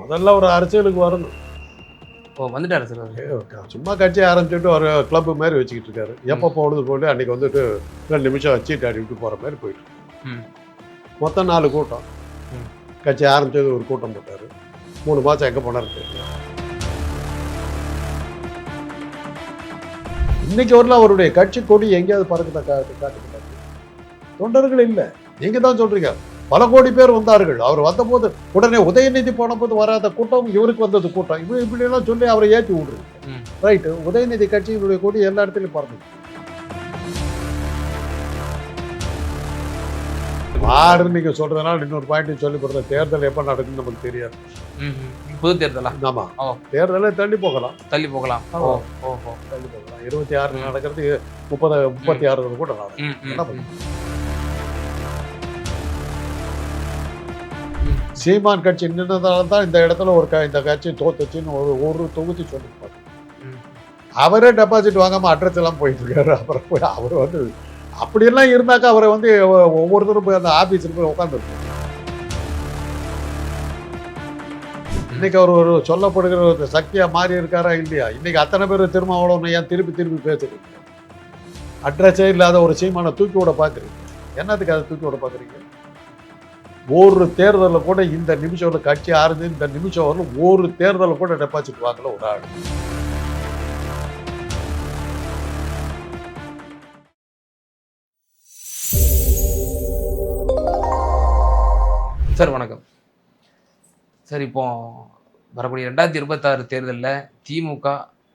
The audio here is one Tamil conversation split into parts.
முதல்ல ஒரு அரசியலுக்கு வரணும். ஓ வந்துட்டாரு சார் சும்மா கட்சி ஆரம்பிச்சுட்டு ஒரு கிளப் மாதிரி வச்சுக்கிட்டு இருக்காரு. எப்போ போடுது போட்டு அன்னைக்கு வந்துட்டு ரெண்டு நிமிஷம் வச்சுட்டு அடி விட்டு போகிற மாதிரி போயிட்டு மொத்தம் நாலு கூட்டம். கட்சி ஆரம்பிச்சது ஒரு கூட்டம் போட்டார். மூணு மாதம் எங்கே போனாரு தெரியல. இன்னைக்கு வரல அவருடைய கட்சி கொடி எங்கேயாவது பறக்குதா காட்டு தொண்டர்கள் இல்லை. நீங்க தான் சொல்றீங்க. பல கோடி பேர் வந்தார்கள். அவர் வந்தபோது உடனே உதயநிதி போனபோது வராத கூட்டம் இவருக்கு வந்தது கூட்டம். இப்படி இப்படி எல்லாம் சொல்லி அவரை ஏற்றி விடுறீங்க ம். ரைட்டு உதயநிதி கட்சியினுடைய கொடி எல்லா இடத்துலையும் பறந்து. யாருன்னு நீங்க சொல்றதுனால இன்னொரு பாயிண்ட் சொல்லி கொடுத்த தேர்தல் எப்ப நடக்குன்னு நமக்கு தெரியாது. புது தேர்தலா? ஆமா. தேர்தலே தள்ளி போகலாம். தள்ளி போகலாம். ஓ ஓ தள்ளி போகலாம். இருபத்தி ஆறு நடக்கிறது முப்பது முப்பத்தி ஆறு கூட நடக்கும். என்ன ம். சீமான் கட்சி நின்றதால தான் இந்த இடத்துல ஒரு க- இந்த கட்சி தோத்துச்சுன்னு ஒரு ஒரு தொகுதி சொல்லிருப்பாரு அவரே டெபாசிட் வாங்காமல் அட்ரஸ் எல்லாம் போயிட்டு இருக்காரு. அப்புறம் போய் அவர் வந்து அப்படியெல்லாம் இருந்தாக்கா அவரை வந்து ஒவ்வொருத்தரும் போய் அந்த ஆஃபீஸில் போய் உட்காந்துருப்பாங்க இன்னைக்கு அவர் ஒரு சொல்லப்படுகிற ஒரு சக்தியாக மாறி இருக்காரா இல்லையா? இன்னைக்கு அத்தனை பேர் திருமாவளவன் ஏன் திருப்பி திருப்பி பேசுறீங்க? அட்ரஸே இல்லாத ஒரு சீமானை தூக்கி விட பார்க்குறீங்க. என்னத்துக்கு அதை தூக்கி விட பார்க்குறீங்க? ஒரு தேர்தலில் கூட இந்த நிமிஷம் ஒரு கட்சி ஆரஞ்சு இந்த நிமிஷம் வரலும் ஒரு தேர்தலில் கூட டெபாசிட் வாங்கல ஒரு ஆள். சார் வணக்கம். சார் இப்போ வரக்கூடிய ரெண்டாயிரத்தி இருபத்தாறு தேர்தலில் திமுக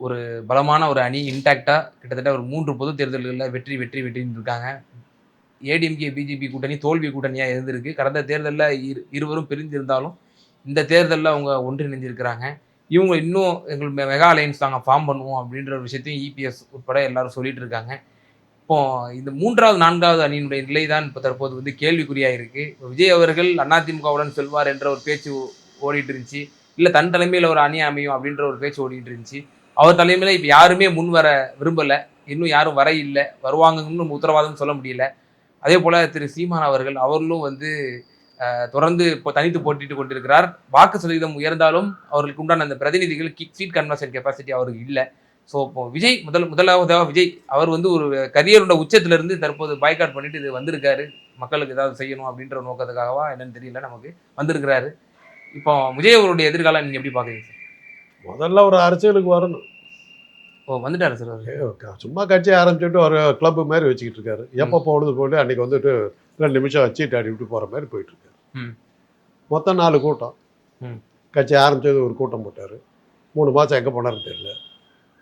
ஒரு பலமான ஒரு அணி இன்டாக்டாக கிட்டத்தட்ட ஒரு மூன்று பொது தேர்தல்களில் வெற்றி வெற்றி வெற்றின்னு இருக்காங்க. ஏடிஎம்கே பிஜேபி கூட்டணி தோல்வி கூட்டணியாக இருந்திருக்கு. கடந்த தேர்தலில் இரு இருவரும் பிரிந்திருந்தாலும் இந்த தேர்தலில் அவங்க ஒன்றிணைஞ்சிருக்கிறாங்க இவங்க இன்னும் எங்கள் மெகா அலையன்ஸ் நாங்கள் ஃபார்ம் பண்ணுவோம் அப்படின்ற ஒரு விஷயத்தையும் இபிஎஸ் உட்பட எல்லாரும் சொல்லிட்டு இருக்காங்க இப்போ இந்த மூன்றாவது நான்காவது அணியினுடைய நிலை தான் இப்போ தற்போது வந்து கேள்விக்குறியாக இருக்குது இப்போ விஜய் அவர்கள் அதிமுகவுடன் செல்வார் என்ற ஒரு பேச்சு ஓடிட்டு இருந்துச்சு இல்லை தன் தலைமையில் ஒரு அணி அமையும் அப்படின்ற ஒரு பேச்சு ஓடிட்டு இருந்துச்சு அவர் தலைமையில் இப்போ யாருமே முன் வர விரும்பலை. இன்னும் யாரும் வர இல்லை. வருவாங்கன்னு உத்தரவாதம் சொல்ல முடியல. அதே போல் திரு சீமான் அவர்கள் அவர்களும் வந்து தொடர்ந்து இப்போ தனித்து போட்டிட்டு கொண்டிருக்கிறார். வாக்கு சதவீதம் உயர்ந்தாலும் அவர்களுக்கு உண்டான அந்த பிரதிநிதிகள் கிக் சீட் கன்வர்ஷன் கெப்பாசிட்டி அவருக்கு இல்லை. ஸோ இப்போ விஜய் முதல் முதலாவதாக விஜய் அவர் வந்து ஒரு கரியரோட உச்சத்திலிருந்து தற்போது பாய்காட் பண்ணிட்டு இது வந்திருக்காரு. மக்களுக்கு ஏதாவது செய்யணும் அப்படின்ற நோக்கத்துக்காகவா என்னன்னு தெரியல நமக்கு. வந்திருக்கிறாரு. இப்போ விஜய் அவருடைய எதிர்காலம் நீங்கள் எப்படி பார்க்குறீங்க சார்? முதல்ல ஒரு அரசியலுக்கு வரணும். ஓ வந்துட்டாரு சார் அவரு? சும்மா கட்சி ஆரம்பிச்சுட்டு ஒரு கிளப் மாதிரி வச்சுக்கிட்டு இருக்காரு. எப்போ போடுது போட்டு அன்னைக்கு வந்துட்டு ரெண்டு நிமிஷம் வச்சுட்டு அடி விட்டு போகிற மாதிரி போயிட்டு இருக்காரு. ம். மொத்தம் நாலு கூட்டம். ம். கட்சி ஆரம்பிச்சது ஒரு கூட்டம் போட்டார். மூணு மாதம் எங்கே போனாருன்னு தெரியல.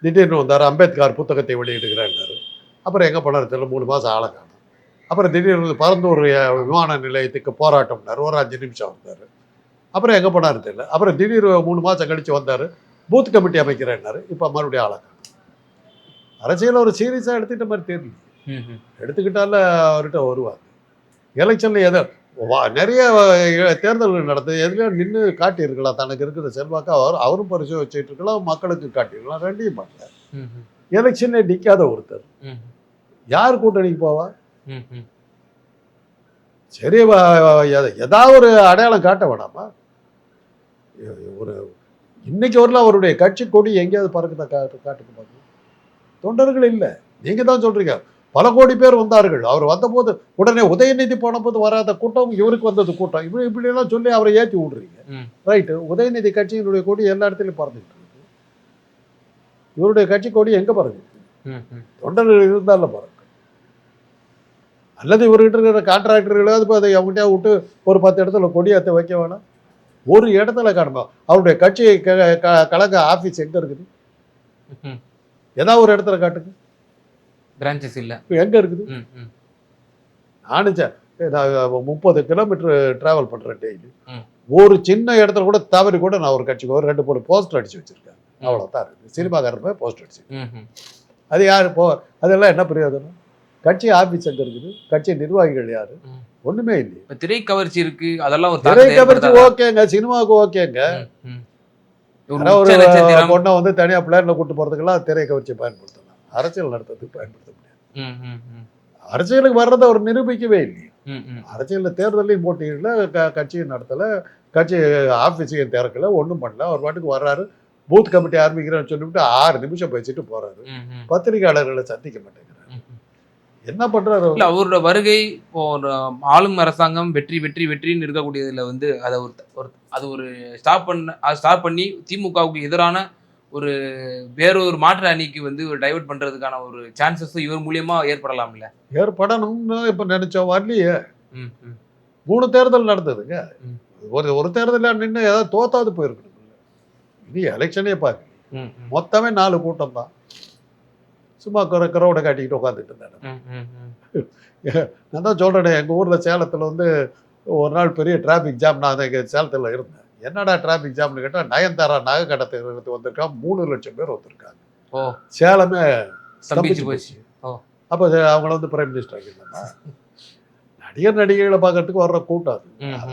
திடீர்னு வந்தார் அம்பேத்கர் புத்தகத்தை வெளியிடுகிறாரு அப்புறம் எங்கே போனாரு தெரியல மூணு மாதம் ஆளை காணும். அப்புறம் திடீர்னு வந்து பரந்தூர் அஹ், விமான நிலையத்துக்கு போராட்டம்னார். ஒரு அஞ்சு நிமிஷம் வந்தார். அப்புறம் எங்கே போனாரு தெரியல. அப்புறம் திடீர் மூணு மாதம் கழித்து வந்தார் பூத் கமிட்டி அமைக்கிறேன்னாரு. இப்போ மறுபடியும் ஆளை காணும். அரசியல் ஒரு சீரியஸாக எடுத்துக்கிட்ட மாதிரி தெரியல. எடுத்துக்கிட்டால அவர்கிட்ட வருவாங்க எலெக்ஷனில் எதை வா- நிறைய தேர்தல்கள் நடந்தது எதுலையும் நின்று காட்டியிருக்கலாம் தனக்கு இருக்கிற செல்வாக்கு அவர் அவரும் பரிசு வச்சுட்டு இருக்கலாம் மக்களுக்கு காட்டியிருக்கலாம் ரெண்டையும் பண்ணல. எலெக்ஷனில் நிற்காத ஒருத்தர். யார் கூட்டணிக்கு போவா. சரி ஏதாவது ஒரு அடையாளம் காட்ட வேணாமா? ஒரு இன்னைக்கு வரல அவருடைய கட்சி கொடி எங்கேயாவது பறக்குதா காட்டு காட்டுக்கு பார்க்கணும். தொண்டர்கள் இல்லை. நீங்க தான் சொல்றீங்க. பல கோடி பேர் வந்தார்கள். அவர் வந்தபோது உடனே உதயநிதி போனபோது வராத கூட்டம் இவருக்கு வந்தது கூட்டம். இப்படி இப்படி எல்லாம் சொல்லி அவரை ஏற்றி விடுறீங்க. ரைட்டு உதயநிதி கட்சியினுடைய கொடி எல்லா இடத்துலையும் பறந்துட்டு இருக்கு. இவருடைய கட்சி கொடி எங்க பறந்து. தொண்டர்கள் இருந்தால பறக்கும். அல்லது இவர்கிட்ட இருக்கிற கான்ட்ராக்டர்களாவது இப்போ அதை அவங்ககிட்ட விட்டு ஒரு பத்து இடத்துல கொடியாத்த வைக்க வேணாம். ஒரு இடத்துல காணுமா அவருடைய கட்சி க- க- கழக ஆஃபீஸ் எங்கே இருக்குது. ஏதாவது ஒரு இடத்துல காட்டுங்க. பிரான்ச்சஸ் இல்ல. இப்போ எங்கே இருக்குது. நானும் நான் முப்பது கிலோமீட்டர் ட்ராவல் பண்ணுறேன் டெய்லி. ஒரு சின்ன இடத்துல கூட தவறி கூட நான் ஒரு கட்சிக்கு ஒரு ரெண்டு மூணு போஸ்டர் அடிச்சு வச்சிருக்கேன். அவ்வளோதான் இருக்குது. சினிமாக்காரர் போய் போஸ்டர் அடிச்சு. அது யார்? போ அதெல்லாம் என்ன பிரயோஜனம்? கட்சி ஆஃபீஸ் எங்கே இருக்குது? கட்சி நிர்வாகிகள் யார். ஒன்றுமே இப்ப திரை கவர்ச்சி இருக்கு அதெல்லாம் திரை கவர்ச்சி? ஓகேங்க சினிமாவுக்கு ஓகேங்க. ஒரு. பொண்ணை வந்து தனியா பிளேன்ல கூட்டு போறதுக்கெல்லாம் திரை கவர்ச்சி பயன்படுத்தலாம் அரசியல் நடத்துறதுக்கு பயன்படுத்த முடியாது. அரசியலுக்கு வர்றதை அவர் நிரூபிக்கவே இல்லையே. அரசியலில் தேர்தலையும் போட்டியிடல க கட்சியும் நடத்தலை கட்சி ஆஃபீஸையும் திறக்கல ஒன்றும் பண்ணல அவர் பாட்டுக்கு வர்றாரு பூத் கமிட்டி ஆரம்பிக்கிறேன்னு சொல்லிவிட்டு ஆறு நிமிஷம் பேசிட்டு போறாரு. பத்திரிகையாளர்களை சந்திக்க மாட்டேங்கிறாரு ம், ம். என்ன பண்றாரு இல்ல அவரோட வருகை ஒரு ஆளும் அரசாங்கம் வெற்றி வெற்றி வெற்றின்னு இருக்கக்கூடியதுல வந்து அதை ஒரு ஒரு அது ஒரு ஸ்டாப் பண்ண அதை ஸ்டாப் பண்ணி திமுகவுக்கு எதிரான ஒரு வேறொரு மாற்று அணிக்கு வந்து ஒரு டைவர்ட் பண்றதுக்கான ஒரு சான்சஸ் இவர் மூலியமா ஏற்படலாம்ல. ஏற்படணும்னு இப்ப நினைச்சோம் வரலையே. ம், ம். மூணு தேர்தல் நடந்ததுங்க. ஒரு ஒரு தேர்தலில் நின்று ஏதாவது தோத்தாது போயிருக்கணும் இது எலெக்ஷனே ம். மொத்தமே நாலு கூட்டம் தான். சும்மா குறை குறவோட காட்டிக்கிட்டு உட்காந்துட்டு ம். நான் தான் சொல்கிறேனே எங்கள் ஊரில் சேலத்தில் வந்து ஒரு நாள் பெரிய டிராஃபிக் ஜாம் நான் இங்கே சேலத்தில் இருந்தேன். என்னடா டிராஃபிக் ஜாம்னு கேட்டால் நயன்தாரா நகை கடத்துக்கு வந்திருக்கான் மூணு லட்சம் பேர் வந்திருக்காங்க. சேலமே ஸ்தம்பிச்சு போச்சு. அப்போ அவங்கள வந்து பிரைம் மினிஸ்டர் ஆகிடலாமா நடிகர் நடிகைகளை பார்க்கறதுக்கு வர்ற கூட்டம் அது.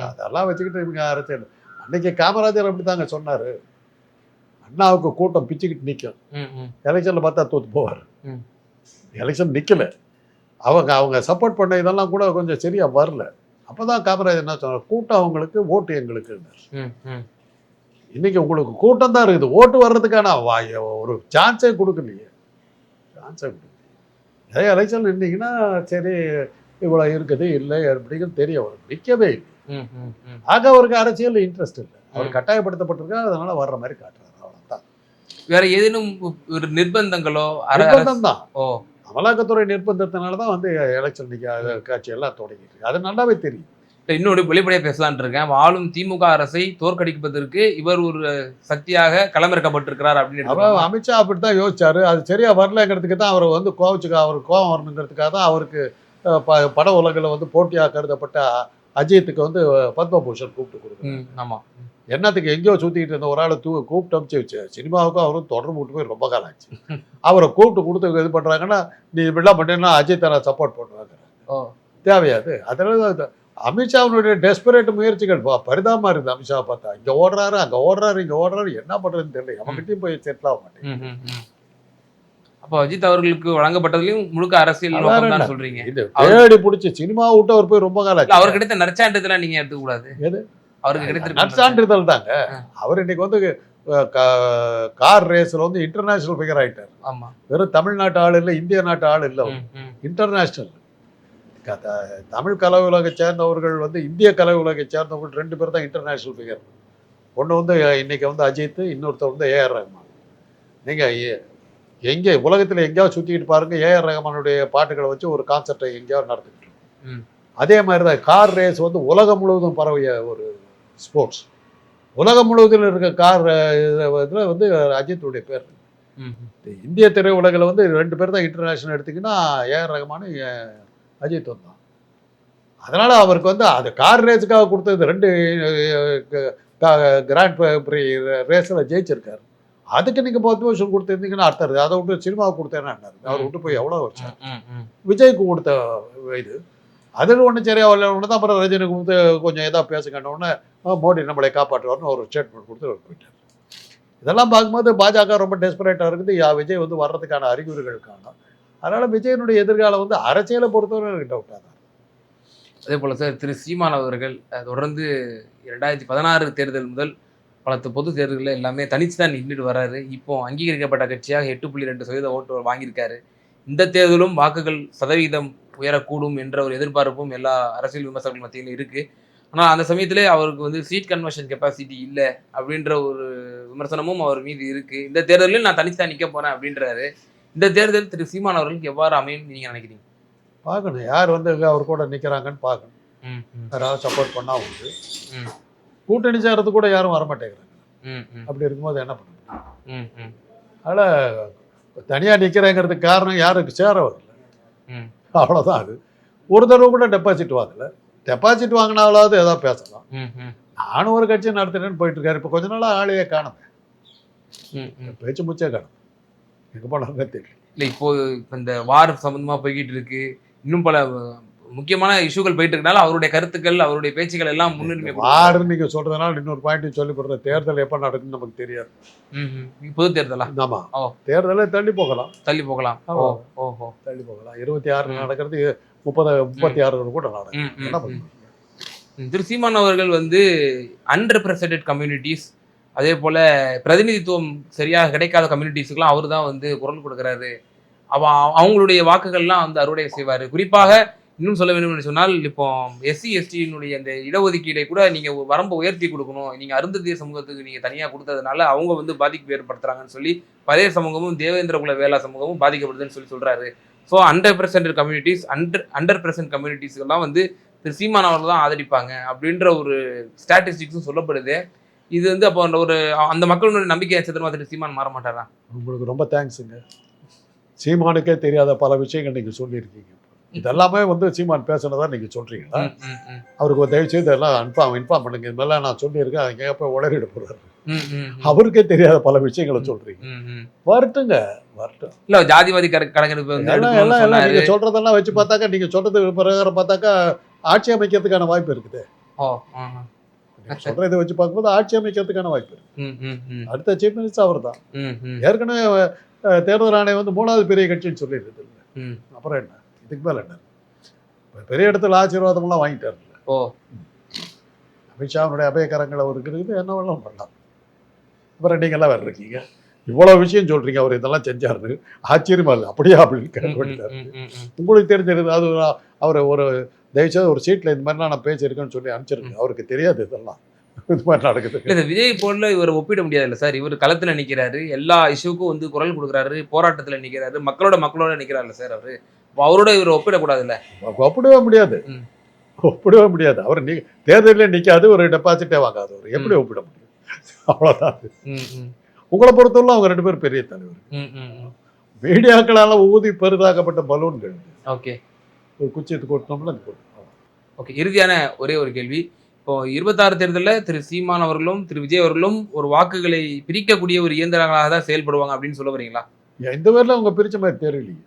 அதெல்லாம் வச்சுக்கிட்டு இவங்க அரசியல். அன்னைக்கு காமராஜர் அப்படி தாங்க சொன்னார். அண்ணாவுக்கு கூட்டம் பிச்சுக்கிட்டு நிற்கும். எலெக்ஷனில் பார்த்தா தோத்து போவார். எலெக்ஷன் நிற்கல அவங்க அவங்க சப்போர்ட் பண்ண இதெல்லாம் கூட கொஞ்சம் சரியா வரல. அப்பதான் காமராஜர் என்ன சொன்னார் கூட்டம் அவங்களுக்கு ஓட்டு எங்களுக்கு. இன்னைக்கு உங்களுக்கு கூட்டம் தான் இருக்குது. ஓட்டு வர்றதுக்கான ஒரு சான்ஸே கொடுக்கலையே. சான்ஸே கொடுக்கல அதே எலெக்ஷன் நின்னீங்கன்னா சரி இவ்வளோ இருக்குது இல்லை அப்படிங்கிறது தெரிய வரும். நிற்கவே இல்லை. ஆக அவருக்கு அரசியல் இன்ட்ரெஸ்ட் இல்லை. அவர் ம். கட்டாயப்படுத்தப்பட்டிருக்காரு அதனால வர்ற மாதிரி அவ்வளோதான் வேற ஏதேனும் ஒரு நிர்பந்தங்களோ நிர்பந்தம் தான் ஓ. அமலாக்கத்துறை நிர்பந்தத்தினால தான் வந்து எலெக்ஷன் நிற்க காட்சி எல்லாம் தொடங்கிட்டு அது நல்லாவே தெரியும். இன்னொரு வெளிப்படையா பேசலாம்னு இருக்கேன். ஆளும் திமுக அரசை தோற்கடிப்பதற்கு இவர் ஒரு சக்தியாக களமிறக்கப்பட்டிருக்கிறார் அப்படின்னு? அமித்ஷா அப்படி தான் யோசிச்சாரு. அது சரியா வரலங்கிறதுக்கு தான் அவர் வந்து கோவச்சுக்க அவருக்கு கோவம் வரணுங்கிறதுக்காக தான் அவருக்கு பட உலகில் வந்து போட்டியாக கருதப்பட்ட அஜித்துக்கு வந்து பத்மபூஷன் கூப்பிட்டு கொடுக்குறாரு. ம், ஆமா. என்னத்துக்கு எங்கேயோ சுற்றிக்கிட்டு இருந்த ஒரு ஆளை தூ கூப்பிட்டு அமிச்சு வச்சு சினிமாவுக்கும் அவரும் தொடர்பு விட்டு போய் ரொம்ப காலம் ஆச்சு. அவரை கூப்பிட்டு கொடுத்து இது பண்ணுறாங்கன்னா நீ இப்படிலாம் பண்ணீங்கன்னா அஜித்தை நான் சப்போர்ட் பண்ணுவாங்க தேவையாது. அதனால அது அமித்ஷாவினுடைய டெஸ்பரேட் முயற்சிகள் பா- பரிதாபமா இருக்குது அமித்ஷா பார்த்தா. இங்க ஓடுறாரு அங்க ஓடுறாரு இங்க ஓடுறாரு என்ன பண்றதுன்னு தெரியல. அவங்ககிட்டயும் போய் செட்டில் ஆக மாட்டேங்குது. ம், ம், ம். அப்போ அஜித் அவர்களுக்கு வழங்கப்பட்டதுலயும் முழுக்க அரசியல். சொல்றீங்க. இது தேடி பிடிச்சி சினிமா விட்டு அவர் போய் ரொம்ப காலம் அவருக்கு கிடைத்த நற்சான்றிதழ் நீங்க எடுத்துக்க கூடாது. எது? அவருக்கு கிடைத்திருக்க நற்சான்றிதழ் தாங்க. அவர் இன்னைக்கு வந்து கார் ரேஸ்ல வந்து இன்டர்நேஷனல் ஃபிகர் ஆயிட்டார். ஆமா. வெறும் தமிழ்நாட்டு ஆள் இல்லை இந்திய நாட்டு ஆள் இல்லை. இன்டர்நேஷனல் தமிழ் கலை உலகை சேர்ந்தவர்கள் வந்து இந்திய கலை உலகை சேர்ந்தவர்கள் ரெண்டு பேர் தான் இன்டர்நேஷனல் ஃபிகர் ஒன்று வந்து இன்னைக்கு வந்து அஜித் இன்னொருத்தர் வந்து ஏஆர் ரஹ்மான் நீங்கள் எங்கே உலகத்தில் எங்கேயாவது சுற்றிக்கிட்டு பாருங்க ஏஆர் ரஹ்மானுடைய பாட்டுகளை வச்சு ஒரு கான்சர்ட்டை எங்கேயாவது நடத்திக்கிட்டு. அதே மாதிரி தான் கார் ரேஸ் வந்து உலகம் முழுவதும் பரவிய ஒரு ஸ்போர்ட்ஸ். உலகம் முழுவதும் இருக்க கார் இதில் வந்து அஜித்துடைய பேர். இந்திய திரையுலகில் வந்து ரெண்டு பேர் தான் இன்டர்நேஷனல் எடுத்திங்கன்னா ஏஆர் ரஹ்மான் அஹ், அஜித் தான். அதனால் அவருக்கு வந்து அது கார் ரேஸுக்காக கொடுத்தது ரெண்டு கிராண்ட் ப்ரீ ரேஸில் ஜெயிச்சிருக்காரு. அதுக்கு நீங்கள் வருஷம் கொடுத்துருந்தீங்கன்னா அர்த்தம் இருக்குது அதை விட்டு சினிமாவுக்கு கொடுத்தேன்னா அவர் விட்டு போய் எவ்வளோ ம். விஜய்க்கு கொடுத்த இது. அதில் ஒன்று சரியா வரல ஒன்று தான் அப்புறம் ரஜினி கொடுத்து கொஞ்சம் எதாவது பேசுங்கன்னு மோடி நம்மளை காப்பாற்றுவார்னு ஒரு ஸ்டேட்மெண்ட் கொடுத்து அவர் போயிட்டார். இதெல்லாம் பார்க்கும்போது பாஜக ரொம்ப டெஸ்பரேட்டாக இருக்குது. யா விஜய் வந்து வர்றதுக்கான அறிகுறிகள் காணும். அதனால் விஜயனுடைய எதிர்காலம் வந்து அரசியலை பொறுத்தவரை எனக்கு டவுட்டாக தான் அதே போல் சார் திரு சீமான் அவர்கள் தொடர்ந்து இரண்டாயிரத்தி பதினாறு தேர்தல் முதல் பல பொது தேர்தலில் எல்லாமே தனிச்சு தான் நின்றுட்டு வர்றாரு இப்போ அங்கீகரிக்கப்பட்ட கட்சியாக எட்டு புள்ளி ரெண்டு சதவீத ஓட்டு வாங்கியிருக்காரு. இந்த தேர்தலும் வாக்குகள் சதவீதம் உயரக்கூடும் என்ற ஒரு எதிர்பார்ப்பும் எல்லா அரசியல் விமர்சகர்கள் மத்தியிலும் இருக்கு. ஆனால் அந்த சமயத்திலே அவருக்கு வந்து சீட் கன்வர்ஷன் கெப்பாசிட்டி இல்லை அப்படின்ற ஒரு விமர்சனமும் அவர் மீது இருக்கு. இந்த தேர்தலில் நான் தனிச்சு தான் நிற்க போறேன் அப்படின்றாரு. இந்த தேர்தல் திரு சீமான் அவர்களுக்கு எவ்வாறு அமையும் நீங்க நினைக்கிறீங்க? பார்க்கணும். யார் வந்து அவர் கூட நிற்கிறாங்கன்னு பார்க்கணும். யாராவது சப்போர்ட் பண்ணால் உண்டு. ம், கூட்டணி சேர்றது கூட யாரும் வரமாட்டேங்கிறாங்க. அப்படி இருக்கும்போது என்ன பண்ண அதனால் தனியாக நிற்கிறேங்கிறதுக்கு காரணம் யாருக்கு? சேர வரல ம். அவ்வளோதான் அது ஒரு தடவை கூட டெபாசிட் வாங்கல. டெபாசிட் வாங்கினாலாவது ஏதாவது பேசலாம். நானும் ஒரு கட்சி நடத்துறேன்னு போயிட்டு இருக்காரு இப்போ கொஞ்ச நாளா ஆளையே ம். பேச்சு முச்சே காணும். எங்கே போனாருன்னே தெரியல. இல்ல இப்போ இப்ப இந்த வார் சம்பந்தமா போய்கிட்டு இருக்கு. இன்னும் பல முக்கியமான இஷ்யூகள் போயிட்டு இருக்கனால அவருடைய கருத்துக்கள் அவருடைய பேச்சுக்கள் எல்லாம் முன்னுரிமை. வாருன்னு நீங்க சொல்றதுனால இன்னொரு பாயிண்ட் சொல்லி போடுற தேர்தல் எப்போ நடக்குன்னு நமக்கு தெரியாது. பொது தேர்தலா? ஆமா. ஓ. தேர்தலை தள்ளி போகலாம். தள்ளி போகலாம். ஓ. ஓஹோ தள்ளி போகலாம். இருபத்தி ஆறு. நடக்கிறது முப்பது முப்பத்தி ஆறு கூட நடக்கும். திரு சீமான் அவர்கள் வந்து அன்ரெப்ரசன்டட் கம்யூனிட்டிஸ் அதே போல பிரதிநிதித்துவம் சரியாக கிடைக்காத கம்யூனிட்டிஸுக்கெல்லாம் அவர் தான் வந்து குரல் கொடுக்குறாரு. அவ அவங்களுடைய வாக்குகள்லாம் வந்து அறுவடை செய்வார். குறிப்பாக இன்னும் சொல்ல வேண்டும் என்று சொன்னால் இப்போ எஸ்சி எஸ்டியினுடைய அந்த இடஒதுக்கீடை கூட நீங்கள் வரம்பை உயர்த்தி கொடுக்கணும். நீங்கள் அருந்ததிய சமூகத்துக்கு நீங்கள் தனியாக கொடுத்ததுனால அவங்க வந்து பாதிப்பு ஏற்படுத்துறாங்கன்னு சொல்லி பழைய சமூகமும் தேவேந்திர குல வேளா சமூகமும் பாதிக்கப்படுதுன்னு சொல்லி சொல்கிறாரு so under present communities under under present கம்யூனிட்டிஸ்க்கெல்லாம் வந்து திரு சீமான் அவர்கள் தான் ஆதரிப்பாங்க அப்படின்ற ஒரு ஸ்டாட்டிஸ்டிக்ஸும் சொல்லப்படுது. இது வந்து அப்போ அந்த ஒரு அந்த மக்களுடைய நம்பிக்கை நட்சத்திரமா திரு சீமான் மாற மாட்டாரா? உங்களுக்கு ரொம்ப தேங்க்ஸுங்க சீமானுக்கே தெரியாத பல விஷயங்கள் நீங்கள் சொல்லியிருக்கீங்க. இதெல்லாமே வந்து சீமான் பேசுனதா ம், ம். அவருக்கு ஒரு தயவு செய்து எல்லாம் இன்ஃபார்ம் இன்ஃபார்ம் பண்ணுங்க. இது மாதிரிலாம் நான் சொல்லியிருக்கேன். அவங்க எப்போ உளறிட போகிறாரு ம், ம், ம். அவருக்கே தெரியாத பல விஷயங்களை ம். வரட்டுங்க வரட்டும். இல்ல ஜாதிவாதி கணக்கு- கணக்கெடுப்பு. நீங்கள் சொல்கிறதெல்லாம் வச்சு பார்த்தாக்கா நீங்கள் சொல்கிறது பிரகாரம் பார்த்தாக்கா ஆட்சி அமைக்கிறதுக்கான வாய்ப்பு இருக்குது. சொல்கிற இதை வச்சு பார்க்கும்போது ஆட்சி அமைக்கிறதுக்கான வாய்ப்பு ம். அடுத்த சீஃப் மினிஸ்டர் அவர் தான் ஏற்கனவே தேர்தல் ஆணையம் வந்து மூணாவது பெரிய கட்சின்னு சொல்லியிருக்குது. அப்புறம் என்ன? என்ன இப்ப பெரிய இடத்துல ஆசீர்வாதமெல்லாம் வாங்கிட்டாரு ஓ. அமித்ஷாவுடைய அபயக்கரங்கள் அவருக்கு இருக்குது என்ன வேணாலும் பண்ணலாம். அப்புறம் நீங்கள்லாம் வேறு இருக்கீங்க. இவ்வளோ விஷயம் சொல்கிறீங்க அவர் இதெல்லாம் செஞ்சாரு. ஆச்சரியமா இல்லை அப்படியா அப்படின்னு ம். உங்களுக்கு தெரிஞ்சிருது அது அவர் ஒரு தயவுசெய்து ஒரு சீட்டில் இந்த மாதிரிலாம் நான் பேசியிருக்கேன்னு சொல்லி அனுப்பிச்சிருக்கு அவருக்கு தெரியாது இதெல்லாம். இது மாதிரி நடக்குது. இல்ல விஜய் போல இவர் ஒப்பிட முடியாதுல்ல சார். இவர் களத்துல நிக்கிறாரு. எல்லா இஷ்யூக்கும் வந்து குரல் கொடுக்குறாரு. போராட்டத்துல நிக்கிறாரு. மக்களோட மக்களோட நிக்கிறாருல்ல சார் அவரு. அப்ப அவரோட இவர் ஒப்பிடக்கூடாதுல்ல? ஒப்பிடவே முடியாது. ஒப்பிடவே முடியாது. அவர் நீ தேர்தலே நிற்காது ஒரு டெபாசிட்டே வாங்காது அவர். எப்படி ஒப்பிட முடியும்? அவ்வளோதான் உங்களை பொறுத்தவரை அவங்க ரெண்டு பேரும் பெரிய தலைவர். மீடியாக்களால் ஊதி பெரிதாக்கப்பட்ட பலூன்கள். ஓகே. ஒரு குச்சியத்து கொட்டினோம்ல அது கொட்டும் ஓகே இறுதியான ஒரே ஒரு கேள்வி. இப்போ இருபத்தாறு தேர்தலில் திரு சீமான் அவர்களும் திரு விஜய் அவர்களும் ஒரு வாக்குகளை பிரிக்கக்கூடிய ஒரு இயந்திரங்களாக தான் செயல்படுவாங்க அப்படின்னு சொல்ல வரீங்களா? இந்த பேர்ல அவங்க பிரிச்ச மாதிரி தெரியலையே.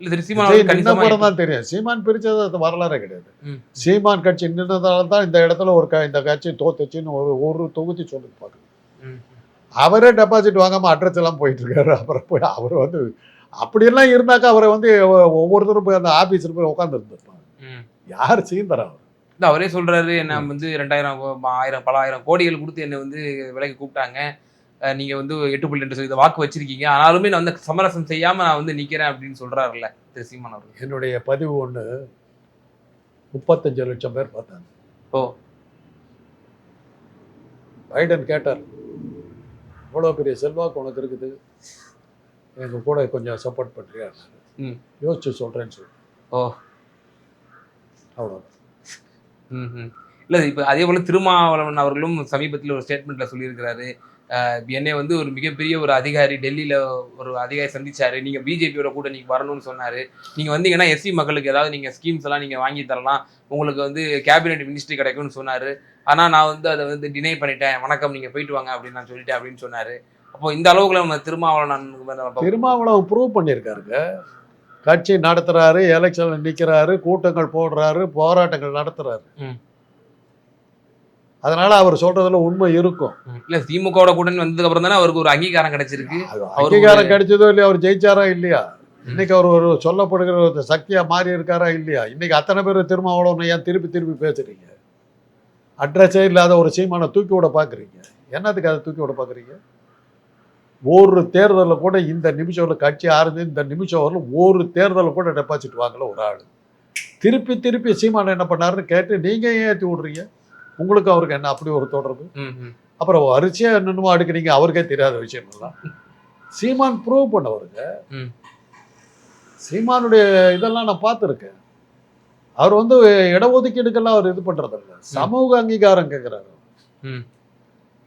இல்ல திரு சீமான் தான் தெரியும் சீமான் பிரிச்சது அது வரலாறே கிடையாது. சீமான் கட்சி நின்றதால தான் இந்த இடத்துல ஒரு இந்த கட்சி தோத்துச்சுன்னு ஒரு ஒரு தொகுதி சொல்லி பார்க்கணும். அவரே டெபாசிட் வாங்காம அட்ரஸ் எல்லாம் போயிட்டு இருக்காரு. அப்புறம் போய் அவர் வந்து அப்படியெல்லாம் இருந்தாக்கா அவரை வந்து ஒவ்வொருத்தரும் போய் அந்த ஆபீஸ்ல போய் உட்காந்து இருந்திருப்பாங்க. ம். யார் சீந்தரா அவர்? இல்ல அவரே சொல்றாரு என்ன வந்து ரெண்டாயிரம் ஆயிரம் பல ஆயிரம் கோடிகள் கொடுத்து என்னை வந்து விலைக்கு கூப்பிட்டாங்க. அஹ் நீங்க வந்து எட்டு புள்ளி ரெண்டு சதவீத வாக்கு வச்சிருக்கீங்க. ஆனாலுமே நான் வந்து சமரசம் செய்யாம நான் வந்து நிக்கிறேன் அப்படின்னு சொல்றாருல்ல திரு சீமான் அவர்கள். என்னுடைய பதிவு ஒன்று முப்பத்தஞ்சு லட்சம் பேர் பார்த்தாங்க. ஓ. பைடன் கேட்டார் இவ்வளோ பெரிய செல்வாக்கு உனக்கு இருக்குது. எங்கள் கூட கொஞ்சம் சப்போர்ட் பண்ணுறியா ம். யோசிச்சு சொல்கிறேன்னு சொல்லி. ஓ. அவ்வளோ. இல்ல இப்ப அதே போல திருமாவளவன் அவர்களும் சமீபத்தில் ஒரு ஸ்டேட்மெண்ட்டில் சொல்லியிருக்கிறாரு. என்னை வந்து ஒரு மிகப்பெரிய ஒரு அதிகாரி டெல்லியில ஒரு அதிகாரி சந்திச்சாரு. நீங்க பிஜேபியோட கூட நீங்க வரணும்னு சொன்னாரு. நீங்க வந்தீங்கன்னா எஸ்சி மக்களுக்கு ஏதாவது நீங்க ஸ்கீம்ஸ் எல்லாம் நீங்க வாங்கி தரலாம். உங்களுக்கு வந்து கேபினெட் மினிஸ்ட்ரி கிடைக்கும்னு சொன்னாரு. ஆனா நான் வந்து அதை வந்து டினை பண்ணிட்டேன். வணக்கம் நீங்க போயிட்டு வாங்க அப்படின்னு நான் சொல்லிட்டேன் அப்படின்னு சொன்னாரு. அப்போ இந்த அளவுக்கு நம்ம திருமாவளவன் திருமாவளவன் ப்ரூவ் பண்ணியிருக்காருங்க. கட்சி நடத்துறாரு எலெக்ஷனில் நிற்கிறாரு கூட்டங்கள் போடுறாரு போராட்டங்கள் நடத்துறாரு. அதனால அவர் சொல்றதுல உண்மை இருக்கும். இல்ல திமுகவோட கூட்டணி வந்ததுக்கு அப்புறம் தானே அவருக்கு ஒரு அங்கீகாரம் கிடைச்சிருக்கு. அங்கீகாரம் கிடைச்சதோ இல்லையா அவர் ஜெயிச்சாரா இல்லையா? இன்னைக்கு அவர் ஒரு சொல்லப்படுகிற ஒரு சக்தியா மாறி இருக்காரா இல்லையா? இன்னைக்கு அத்தனை பேர் திருமாவளவன் ஏன் திருப்பி திருப்பி பேசுறீங்க? அட்ரஸே இல்லாத ஒரு சீமானை தூக்கி விட பாக்குறீங்க. என்னத்துக்கு அதை தூக்கி விட பாக்குறீங்க? ஒரு தேர்தலில் கூட இந்த நிமிஷம் வரல கட்சி ஆரம்பி இந்த நிமிஷம் வரல ஒரு தேர்தலில் கூட டெபாசிட் வாங்கல ஒரு ஆள். திருப்பி திருப்பி சீமான் என்ன பண்ணாருன்னு கேட்டு நீங்க ஏன் ஏற்றி விடுறீங்க? உங்களுக்கு அவருக்கு என்ன அப்படி ஒரு தொடர்பு. அப்புறம் வரிசையா என்னென்னமோ அடுக்குறீங்க அவருக்கே தெரியாத விஷயம் எல்லாம் சீமான் ப்ரூவ் பண்ணவருங்க. சீமானுடைய இதெல்லாம் நான் பார்த்துருக்கேன். அவர் வந்து இடஒதுக்கீடுக்கெல்லாம் அவர் இது பண்றதில்ல. சமூக அங்கீகாரம் கேட்குறாரு ம்.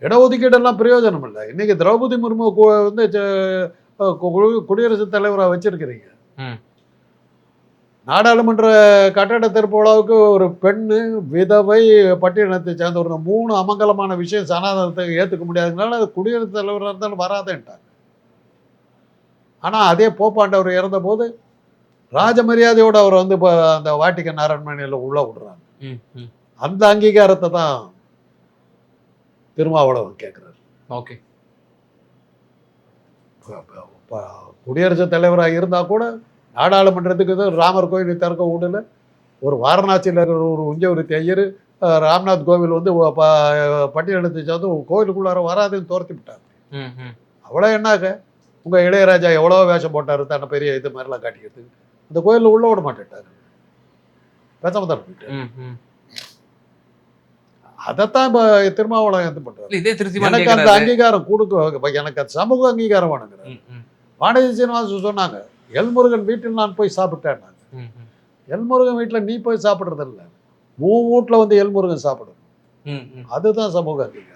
இடஒதுக்கீடெல்லாம் பிரயோஜனம் இல்லை இன்னைக்கு திரௌபதி முர்மு வந்து குடியரசுத் தலைவராக வச்சிருக்கிறீங்க. நாடாளுமன்ற கட்டட திறப்பு விழாவுக்கு ஒரு பெண்ணு விதவை பட்டியலினத்தை சேர்ந்த ஒரு மூணு அமங்கலமான விஷயம் சனாதனத்தை ஏற்றுக்க முடியாததுனால அது குடியரசுத் தலைவராக இருந்தாலும் வராதேன்ட்டாங்க ஆனால் அதே போப்பாண்டவர் இறந்தபோது ராஜ மரியாதையோடு அவர் வந்து இப்போ அந்த வாட்டிக்கன் அரண்மனையில் உள்ள விடுறாங்க. அந்த அங்கீகாரத்தை தான் திருமாவளவன் கேட்குறாரு ஓகே. குடியரசுத் தலைவராக இருந்தால் கூட நாடாளுமன்றத்துக்கு தான் ராமர் கோயில் திறக்க விடல. ஒரு வாரணாசியில் இருக்கிற ஒரு உஞ்சவருத்தி ஐயர் ராம்நாத் கோவில் வந்து பட்டியலெடுத்து சேர்ந்து கோயிலுக்குள்ளார வராதுன்னு துரத்தி ம். அவ்வளோ என்னாக? உங்கள் இளையராஜா எவ்வளோ வேஷம் போட்டார்? தன்னை பெரிய இது மாதிரிலாம் காட்டிக்கிறதுக்கு அந்த கோயிலில் உள்ள விட மாட்டேட்டார் பேசாம தான். அதைத்தான் இப்போ திருமாவளவன் இது பண்ணுறாரு இதே எனக்கு அந்த. அங்கீகாரம் கொடுக்க எனக்கு அந்த சமூக அங்கீகாரம் ம், பாண்டிய சீனிவாசன் சொன்னாங்க எல்முருகன் வீட்டில் நான் போய் சாப்பிட்டேன். எல்முருகன் வீட்டில் நீ போய் சாப்பிட்றது இல்லை. உன் வீட்டில் வந்து எல்முருகன் சாப்பிடணும் ம், ம். அதுதான் சமூக அங்கீகாரம்.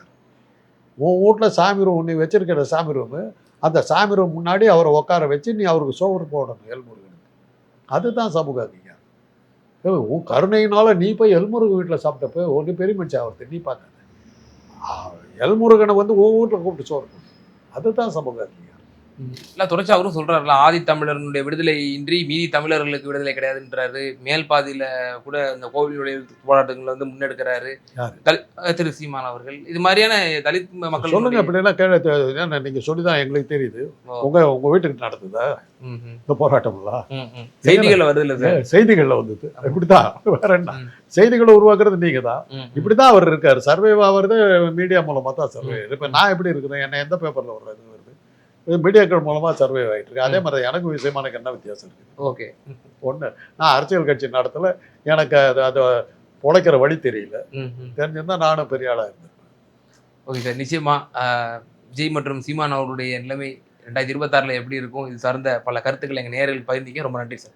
உன் வீட்டில் சாமி ரூம் நீ வச்சிருக்கிற சாமி ரூமு அந்த சாமி ரூம் முன்னாடி அவரை உட்கார வச்சு நீ அவருக்கு சோறு போடணும் எல்முருகனுக்கு. அதுதான் சமூக அங்கீகாரம். உன் கருணையினால நீ போய் எல்முருகன் வீட்டில் சாப்பிட்டப்போ ஒன்று பெரிய மனுஷன் ஆகிறது நீ பார்க்காத. எல்முருகனை வந்து உன் வீட்டில் கூப்பிட்டு சோறு அதுதான் சமூக இல்ல தொடர்ச்சி அவரும் சொல்றாருல ஆதி தமிழர்களுடைய விடுதலை இன்றி மீதி தமிழர்களுக்கு விடுதலை கிடையாதுன்றாரு. மேல் பாதியில கூட இந்த கோவிலுடைய போராட்டங்களை வந்து முன்னெடுக்கிறாரு. திரு சீமான் அவர்கள். இது மாதிரியான தலித் மக்கள் சொல்லுங்க இப்படிலாம் கேள்வி தெ- ஏன்னா நீங்க சொல்லிதான் எங்களுக்கு தெரியுது. ஓ. உங்க உங்க வீட்டுக்கு நடந்ததா? இந்த போராட்டம்லாம். செய்திகள்ல வருது இல்ல சார் செய்திகள்ல வந்தது. இப்படிதான் வேற என்ன. செய்திகளை உருவாக்குறது நீங்க தான் ம். இப்படிதான் அவர் இருக்காரு. சர்வே ஆகிறது மீடியா மூலமா தான் சர்வே இப்ப நான் எப்படி இருக்கிறேன்? என்ன எந்த பேப்பர்ல வர்றது? இது மீடியாக்கள் மூலமா சர்வே ஆயிட்டு இருக்கு. அதே மாதிரி எனக்கு விஷயமா எனக்கு என்ன வித்தியாசம் இருக்கு? ஓகே. ஒண்ணு நான் அரசியல் கட்சி நடத்தல எனக்கு அது அது பொழைக்கிற வழி தெரியல. ம், ம். தெரிஞ்சிருந்தா நானும் பெரிய ஆளா இருந்தேன் ஓகே சார். நிச்சயமா ஆஹ், விஜய் மற்றும் சீமான் அவருடைய நிலைமை ரெண்டாயிரத்தி இருபத்தாறுல எப்படி இருக்கும்? இது சார்ந்த பல கருத்துக்களை எங்க நேரில் பகிர்ந்தீங்க. ரொம்ப நன்றி சார்.